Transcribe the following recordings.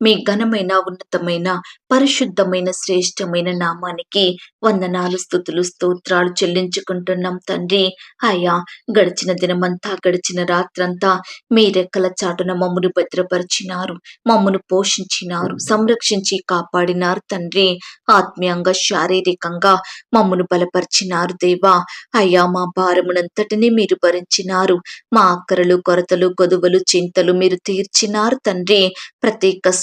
మీ ఘనమైన ఉన్నతమైన పరిశుద్ధమైన శ్రేష్టమైన నామానికి వందనాలు స్థుతులు స్తోత్రాలు చెల్లించుకుంటున్నాం తండ్రి. అయ్యా గడిచిన దినమంతా గడిచిన రాత్రంతా మీ రెక్కల చాటున మమ్మను భద్రపరిచినారు మమ్మను పోషించినారు సంరక్షించి కాపాడినారు తండ్రి. ఆత్మీయంగా శారీరకంగా మమ్మను బలపరిచినారు దేవా. అయ్యా మా భారమునంతటిని మీరు భరించినారు మా అక్కరలు కొరతలు గొదువలు చింతలు మీరు తీర్చినారు తండ్రి. ప్రతి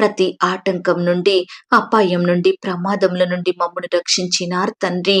ప్రతి ఆటంకం నుండి అపాయం నుండి ప్రమాదముల నుండి మమ్మను రక్షించినారు తండ్రి.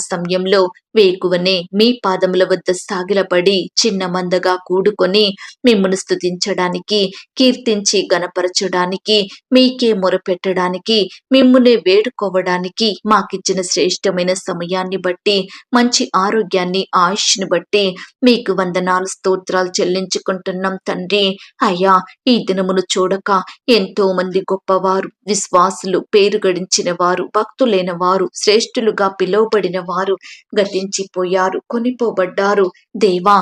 సమయంలో వేకువనే మీ పాదముల వద్ద సాగిలపడి చిన్న మందగా కూడుకొని మిమ్మల్ని స్థుతించడానికి కీర్తించి గనపరచడానికి మీకే మొరపెట్టడానికి మిమ్మునే వేడుకోవడానికి మాకిచ్చిన శ్రేష్టమైన సమయాన్ని బట్టి మంచి ఆరోగ్యాన్ని ఆయుష్ని బట్టి మీకు వందనాలు స్తోత్రాలు చెల్లించుకుంటున్నాం తండ్రి. అయ్యా ఈ దినమును చూడక ఎంతో మంది గొప్పవారు విశ్వాసులు పేరు గడించిన వారు భక్తులైన వారు శ్రేష్ఠులుగా పిలువబడిన వారు గతించిపోయారు కొనిపోబడ్డారు. దేవా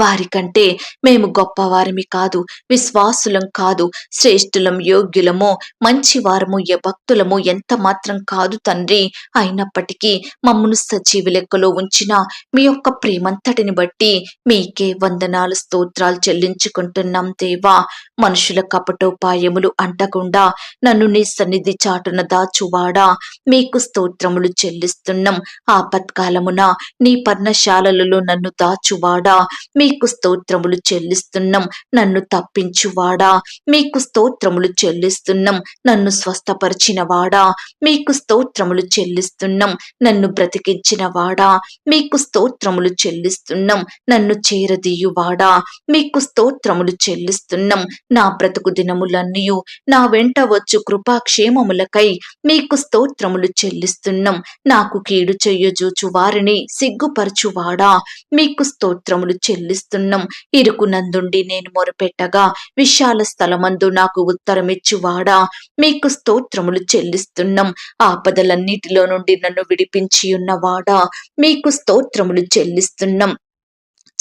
వారికంటే మేము గొప్పవారమి కాదు విశ్వాసులం కాదు శ్రేష్ఠులం యోగ్యులము మంచి వారము ఏ భక్తులము ఎంత మాత్రం కాదు తండ్రి. అయినప్పటికీ మమ్మను సజీవ లెక్కలో ఉంచిన మీ యొక్క ప్రేమంతటిని బట్టి మీకే వందనాలు స్తోత్రాలు చెల్లించుకుంటున్నాం దేవా. మనుషుల కపటోపాయములు అంటకుండా నన్ను నీ సన్నిధి చాటున దాచువాడా. మీకు స్తోత్రములు చెల్లిస్తున్నాం. ఆపత్కాలమున నీ పర్ణశాలలలో నన్ను దాచువాడా. మీ మీకు స్తోత్రములు చెల్లిస్తున్నాం. నన్ను తప్పించువాడా? మీకు స్తోత్రములు చెల్లిస్తున్నాం. నన్ను స్వస్థపరిచిన వాడా మీకు స్తోత్రములు చెల్లిస్తున్నాం. నన్ను బ్రతికించిన వాడా మీకు స్తోత్రములు చెల్లిస్తున్నాం. నన్ను చేరదీయువాడా? మీకు స్తోత్రములు చెల్లిస్తున్నాం. నా బ్రతుకు దినములన్నీ నా వెంట వచ్చు కృపాక్షేమములకై మీకు స్తోత్రములు చెల్లిస్తున్నాం. నాకు కీడు చెయ్యజూచు వారిని సిగ్గుపరచువాడా? మీకు స్తోత్రములు చెల్లిస్తున్నాం. ఇరుకునందుండి నేను మొరపెట్టగా విశాల స్థలమందు నాకు ఉత్తరమిచ్చువాడా? మీకు స్తోత్రములు చెల్లిస్తున్నాం. ఆపదలన్నిటిలో నుండి నన్ను విడిపించి ఉన్నవాడా మీకు స్తోత్రములు చెల్లిస్తున్నాం.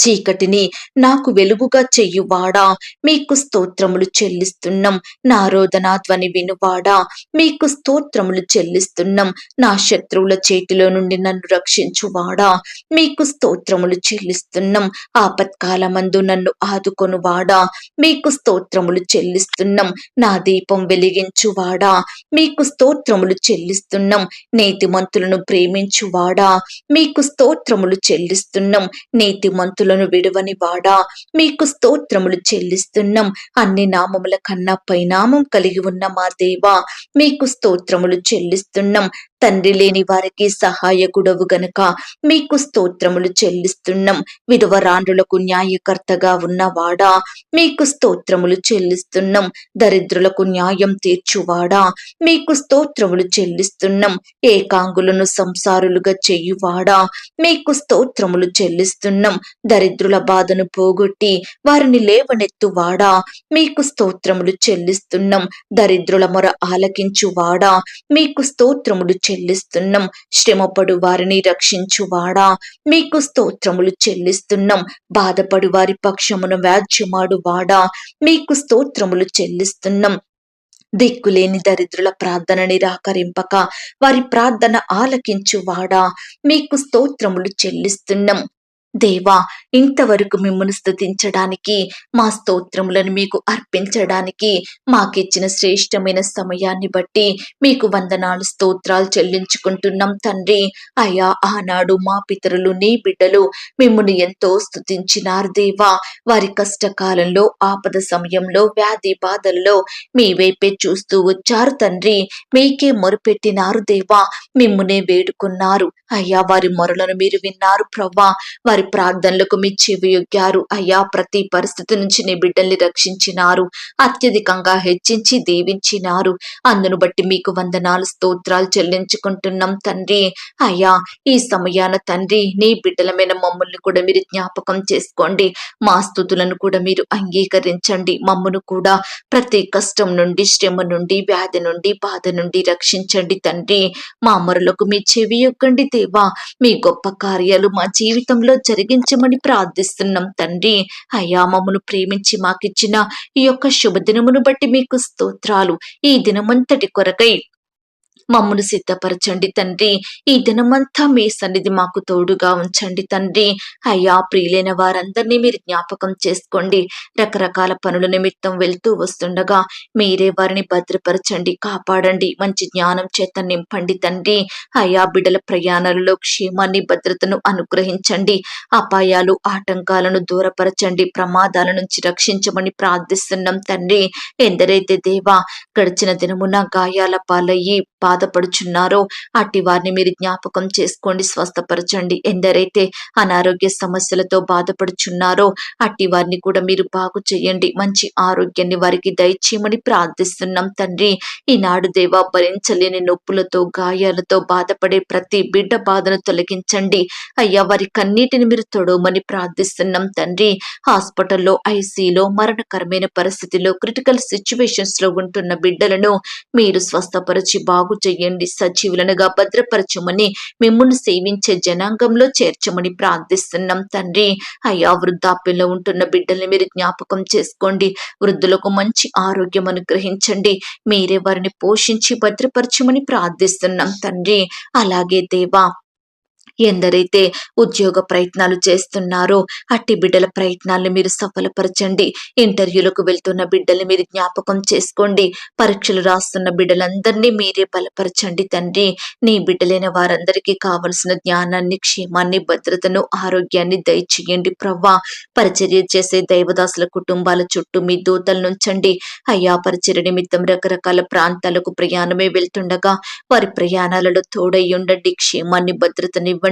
చీకటిని నాకు వెలుగుగా చెయ్యువాడా? మీకు స్తోత్రములు చెల్లిస్తున్నాం. నారోదనా ధ్వని వినువాడా? మీకు స్తోత్రములు చెల్లిస్తున్నాం. నా శత్రువుల చేతిలో నుండి నన్ను రక్షించువాడా? మీకు స్తోత్రములు చెల్లిస్తున్నాం. ఆపత్కాలమందు నన్ను ఆదుకొనువాడా? మీకు స్తోత్రములు చెల్లిస్తున్నాం. నా దీపం వెలిగించువాడా? మీకు స్తోత్రములు చెల్లిస్తున్నాం. నీతిమంతులను ప్రేమించువాడా? మీకు స్తోత్రములు చెల్లిస్తున్నాం. నీతిమంతులు నామములను విడవని వాడా. మీకు స్తోత్రములు చెల్లిస్తున్నాం. అన్ని నామముల కన్నా పైనామం కలిగి ఉన్న మా దేవా మీకు స్తోత్రములు చెల్లిస్తున్నాం. తండ్రి లేని వారికి సహాయకుడవు గనుక మీకు స్తోత్రములు చెల్లిస్తున్నాం. విధవరాండ్రులకు న్యాయకర్తగా ఉన్నవాడా? మీకు స్తోత్రములు చెల్లిస్తున్నాం. దరిద్రులకు న్యాయం తీర్చువాడా? మీకు స్తోత్రములు చెల్లిస్తున్నాం. ఏకాంగులను సంసారులుగా చెయ్యువాడా మీకు స్తోత్రములు చెల్లిస్తున్నాం. దరిద్రుల బాధను పోగొట్టి వారిని లేవనెత్తువాడా? మీకు స్తోత్రములు చెల్లిస్తున్నాం. దరిద్రుల మొర ఆలకించువాడా? మీకు స్తోత్రములు చెల్లిస్తున్నాం. శ్రమపడు వారిని రక్షించువాడా? మీకు స్తోత్రములు చెల్లిస్తున్నాం. బాధపడు వారి పక్షమును వ్యాజ్యమాడు వాడా మీకు స్తోత్రములు చెల్లిస్తున్నాం. దిక్కులేని దరిద్రుల ప్రార్థన నిరాకరింపక వారి ప్రార్థన ఆలకించువాడా? మీకు స్తోత్రములు చెల్లిస్తున్నాం. దేవా ఇంతవరకు మిమ్మల్ని స్తుతించడానికి మా స్తోత్రములను మీకు అర్పించడానికి మాకిచ్చిన శ్రేష్టమైన సమయాన్ని బట్టి మీకు వందనాలు స్తోత్రాలు చెల్లించుకుంటున్నాం తండ్రి. అయ్యా ఆనాడు మా పితరులు నీ బిడ్డలు మిమ్మల్ని ఎంతో స్తుతించినారు దేవా. వారి కష్టకాలంలో ఆపద సమయంలో వ్యాధి బాధల్లో మీ వైపే చూస్తూ వచ్చారు తండ్రి. మీకే మొరుపెట్టినారు దేవా. మిమ్మునే వేడుకున్నారు. అయ్యా వారి మొరలను మీరు విన్నారు ప్రవ్వా వారి ప్రార్థనలకు మీ చెవియొగ్గారు అయ్యా ప్రతి పరిస్థితి నుంచి నీ బిడ్డల్ని రక్షించినారు. అత్యధికంగా హెచ్చించి దీవించినారు. అందును బట్టి మీకు వందనాలు స్తోత్రాలు చెల్లించుకుంటున్నాం తండ్రి. అయ్యా ఈ సమయాన తండ్రి నీ బిడ్డలమైన మమ్మల్ని కూడా మీరు జ్ఞాపకం చేసుకోండి. మా స్థుతులను కూడా మీరు అంగీకరించండి. మమ్మను కూడా ప్రతి కష్టం నుండి శ్రమ నుండి వ్యాధి నుండి బాధ నుండి రక్షించండి తండ్రి. మా అమరులకు మీ చెవి యొక్కండి దేవా. మీ గొప్ప కార్యాలు మా జీవితంలో జరిగించమని ప్రార్థిస్తున్నాం. తండ్రి అయ్యా మమ్మను ప్రేమించి మాకిచ్చిన ఈ యొక్క శుభదినమును బట్టి మీకు స్తోత్రాలు. ఈ దినమంతటి కొరకై మమ్మను సిద్ధపరచండి తండ్రి. ఈ దినమంతా మీ సన్నిధి మాకు తోడుగా ఉంచండి తండ్రి. అయ్యా ప్రియులైన వారందరినీ మీరు జ్ఞాపకం చేసుకోండి. రకరకాల పనుల నిమిత్తం వెళ్తూ వస్తుండగా మీరే వారిని భద్రపరచండి కాపాడండి. మంచి జ్ఞానం చేత నింపండి తండ్రి. అయా బిడల ప్రయాణాలలో క్షేమాన్ని భద్రతను అనుగ్రహించండి. అపాయాలు ఆటంకాలను దూరపరచండి. ప్రమాదాల నుంచి రక్షించమని ప్రార్థిస్తున్నాం తండ్రి. ఎందరైతే దేవా గడిచిన దినమున గాయాల పాలయ్యి బాధపడుచున్నారో అట్టి వారిని మీరు జ్ఞాపకం చేసుకోండి స్వస్థపరచండి. ఎందరైతే అనారోగ్య సమస్యలతో బాధపడుచున్నారో అట్టి వారిని కూడా మీరు బాగు చేయండి. మంచి ఆరోగ్యాన్ని వారికి దయచేయమని ప్రార్థిస్తున్నాం తండ్రి. ఈనాడు దేవా భరించలేని నొప్పులతో గాయాలతో బాధపడే ప్రతి బిడ్డ బాధను తొలగించండి. అయ్యా వారి కన్నీటిని మీరు తొడవమని ప్రార్థిస్తున్నాం తండ్రి. హాస్పిటల్లో ఐసీలో మరణకరమైన పరిస్థితిలో క్రిటికల్ సిచ్యువేషన్స్లో ఉంటున్న బిడ్డలను మీరు స్వస్థపరిచి బాగు చేయండి. సజీవులనుగా భద్రపరచమని మిమ్మల్ని సేవించే జనాంగంలో చేర్చమని ప్రార్థిస్తున్నాం తండ్రి. అయ్యా వృద్ధాప్యంలో ఉంటున్న బిడ్డల్ని మీరు జ్ఞాపకం చేసుకోండి. వృద్ధులకు మంచి ఆరోగ్యం అనుగ్రహించండి. మీరే వారిని పోషించి భద్రపరచమని ప్రార్థిస్తున్నాం తండ్రి. అలాగే దేవా ఎందరైతే ఉద్యోగ ప్రయత్నాలు చేస్తున్నారో అట్టి బిడ్డల ప్రయత్నాలను మీరు సఫలపరచండి. ఇంటర్వ్యూలకు వెళ్తున్న బిడ్డల్ని మీరు జ్ఞాపకం చేసుకోండి. పరీక్షలు రాస్తున్న బిడ్డలందరినీ మీరే బలపరచండి తండ్రి. నీ బిడ్డలైన వారందరికీ కావలసిన జ్ఞానాన్ని క్షేమాన్ని భద్రతను ఆరోగ్యాన్ని దయచేయండి ప్రవ్వా. పరిచర్య చేసే దైవదాసుల కుటుంబాల చుట్టూ మీ దూతలు నుంచండి అయ్యా పరిచర్య నిమిత్తం రకరకాల ప్రాంతాలకు ప్రయాణమే వెళ్తుండగా వారి ప్రయాణాలలో తోడై ఉండండి. క్షేమాన్ని భద్రతనివ్వండి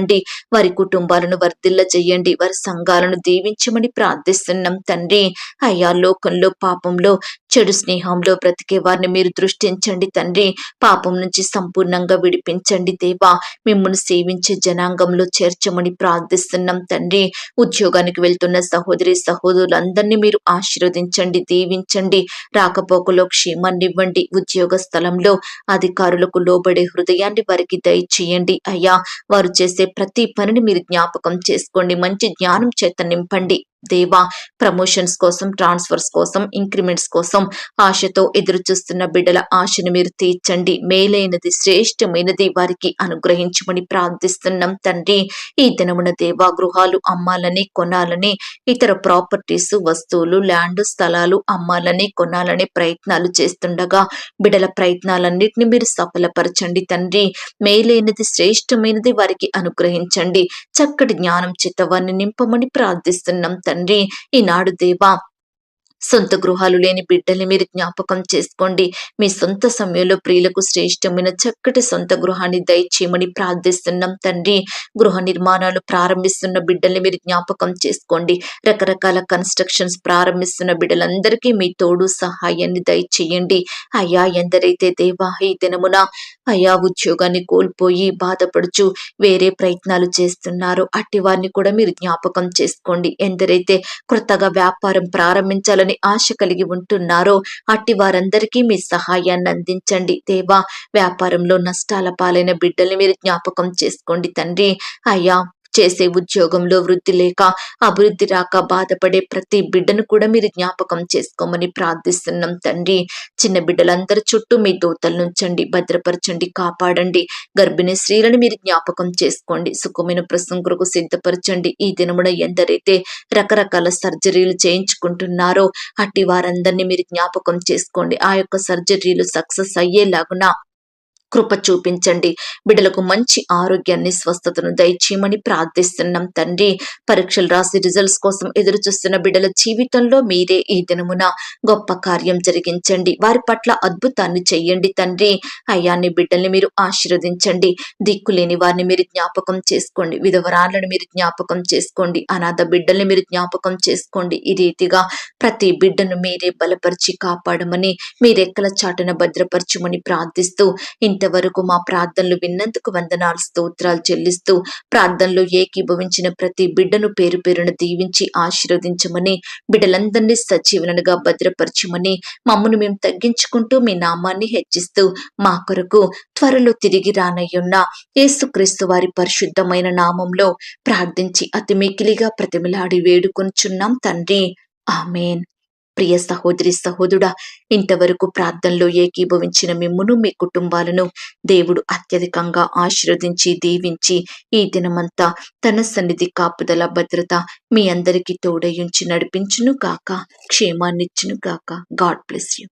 వారి కుటుంబాలను వర్ధిల్ల చేయండి వారి సంఘాలను దీవించమని ప్రార్థిస్తున్నాం తండ్రి. అయ్యా లోకంలో పాపంలో చెడు స్నేహంలో బ్రతికే వారిని మీరు దృష్టించండి తండ్రి. పాపం నుంచి సంపూర్ణంగా విడిపించండి దేవా. మిమ్మల్ని సేవించే జనాంగంలో చేర్చమని ప్రార్థిస్తున్నాం తండ్రి. ఉద్యోగానికి వెళ్తున్న సహోదరి సహోదరులందరినీ మీరు ఆశీర్వదించండి దీవించండి. రాకపోకలో క్షేమాన్నివ్వండి ఉద్యోగ స్థలంలో అధికారులకు లోబడే హృదయాన్ని వారికి దయచేయండి. అయ్యా వారు చేసే ప్రతి పనిని మీరు జ్ఞాపకం చేసుకోండి. మంచి జ్ఞానం చేత నింపండి. దేవా ప్రమోషన్స్ కోసం ట్రాన్స్ఫర్స్ కోసం ఇంక్రిమెంట్స్ కోసం ఆశతో ఎదురు చూస్తున్న బిడ్డల ఆశను మీరు తీర్చండి. మేలైనది శ్రేష్టమైనది వారికి అనుగ్రహించమని ప్రార్థిస్తున్నాం తండ్రి. ఈ దినమున దేవా గృహాలు అమ్మాలని కొనాలని ఇతర ప్రాపర్టీస్ వస్తువులు ల్యాండ్ స్థలాలు అమ్మాలని కొనాలని ప్రయత్నాలు చేస్తుండగా బిడల ప్రయత్నాలన్నింటినీ మీరు సఫలపరచండి తండ్రి. మేలైనది శ్రేష్టమైనది వారికి అనుగ్రహించండి. చక్కటి జ్ఞానం చిత్తవాన్ని నింపమని ప్రార్థిస్తున్నాం తండ్రి ఈనాడు దేవా సొంత గృహాలు లేని బిడ్డల్ని మీరు జ్ఞాపకం చేసుకోండి. మీ సొంత సమయంలో ప్రియులకు శ్రేష్టమైన చక్కటి సొంత గృహాన్ని దయచేయమని ప్రార్థిస్తున్నాం తండ్రి. గృహ నిర్మాణాలు ప్రారంభిస్తున్న బిడ్డల్ని మీరు జ్ఞాపకం చేసుకోండి. రకరకాల కన్స్ట్రక్షన్స్ ప్రారంభిస్తున్న బిడ్డలందరికీ మీ తోడు సహాయాన్ని దయచేయండి. అయ్యా ఎందరైతే దేవా ఈ దినమున అయా ఉద్యోగాన్ని కోల్పోయి బాధపడుచు వేరే ప్రయత్నాలు చేస్తున్నారు. అట్టి వారిని కూడా మీరు జ్ఞాపకం చేసుకోండి. ఎందరైతే కొత్తగా వ్యాపారం ప్రారంభించాలని ఆశ కలిగి ఉంటున్నారో అట్టి వారందరికీ మీ సహాయాన్ని అందించండి. దేవా వ్యాపారంలో నష్టాల పాలైన బిడ్డల్ని మీరు జ్ఞాపకం చేసుకోండి తండ్రి. అయ్యా చేసే ఉద్యోగంలో వృద్ధి లేక అభివృద్ధి రాక బాధపడే ప్రతి బిడ్డను కూడా మీరు జ్ఞాపకం చేసుకోమని ప్రార్థిస్తున్నాం తండ్రి. చిన్న బిడ్డలందరి చుట్టూ మీ దూతలు నుంచండి భద్రపరచండి కాపాడండి. గర్భిణీ స్త్రీలను మీరు జ్ఞాపకం చేసుకోండి సుఖమైన ప్రసం కొరకు సిద్ధపరచండి. ఈ దినమున ఎందరైతే రకరకాల సర్జరీలు చేయించుకుంటున్నారో అట్టి వారందరినీ మీరు జ్ఞాపకం చేసుకోండి. ఆ యొక్క సర్జరీలు సక్సెస్ అయ్యేలాగున కృప చూపించండి. బిడ్డలకు మంచి ఆరోగ్యాన్ని స్వస్థతను దయచేయమని ప్రార్థిస్తున్నాం తండ్రి. పరీక్షలు రాసి రిజల్ట్స్ కోసం ఎదురు చూస్తున్న బిడ్డల జీవితంలో మీరే ఈ దినమున గొప్ప కార్యం జరిగించండి. వారి పట్ల అద్భుతాన్ని చెయ్యండి తండ్రి. అయ్యాన్ని బిడ్డల్ని మీరు ఆశీర్వదించండి. దిక్కులేని వారిని మీరు జ్ఞాపకం చేసుకోండి. విధవరాలను మీరు జ్ఞాపకం చేసుకోండి. అనాథ బిడ్డల్ని మీరు జ్ఞాపకం చేసుకోండి. ఈ రీతిగా ప్రతి బిడ్డను మీరే బలపరిచి కాపాడమని మీరెక్కల చాటున భద్రపరచమని ప్రార్థిస్తూ ఇంతవరకు మా ప్రార్థనలు విన్నందుకు వందనాలు స్తోత్రాలు చెల్లిస్తూ ప్రార్థనలో ఏకీభవించిన ప్రతి బిడ్డను పేరు పేరున దీవించి ఆశీర్వదించమని బిడ్డలందరినీ సజీవనగా భద్రపరచమని మమ్మను మేము తగ్గించుకుంటూ మీ నామాన్ని హెచ్చిస్తూ మా కొరకు త్వరలో తిరిగి రానయ్యున్న యేసుక్రీస్తు వారి పరిశుద్ధమైన నామంలో ప్రార్థించి అతి మికిలిగా ప్రతిమలాడి వేడుకొంచున్నాం తండ్రి. ఆమెన్. ప్రియ సహోదరి సహోదరుడా ఇంతవరకు ప్రార్థనలో ఏకీభవించిన మిమ్మును మీ కుటుంబాలను దేవుడు అత్యధికంగా ఆశీర్వదించి దీవించి ఈ దినమంతా తన సన్నిధి కాపుదల భద్రత మీ అందరికీ తోడయుంచి నడిపించును గాక క్షేమాన్నిచ్చును కాక గాడ్ బ్లెస్ యూ.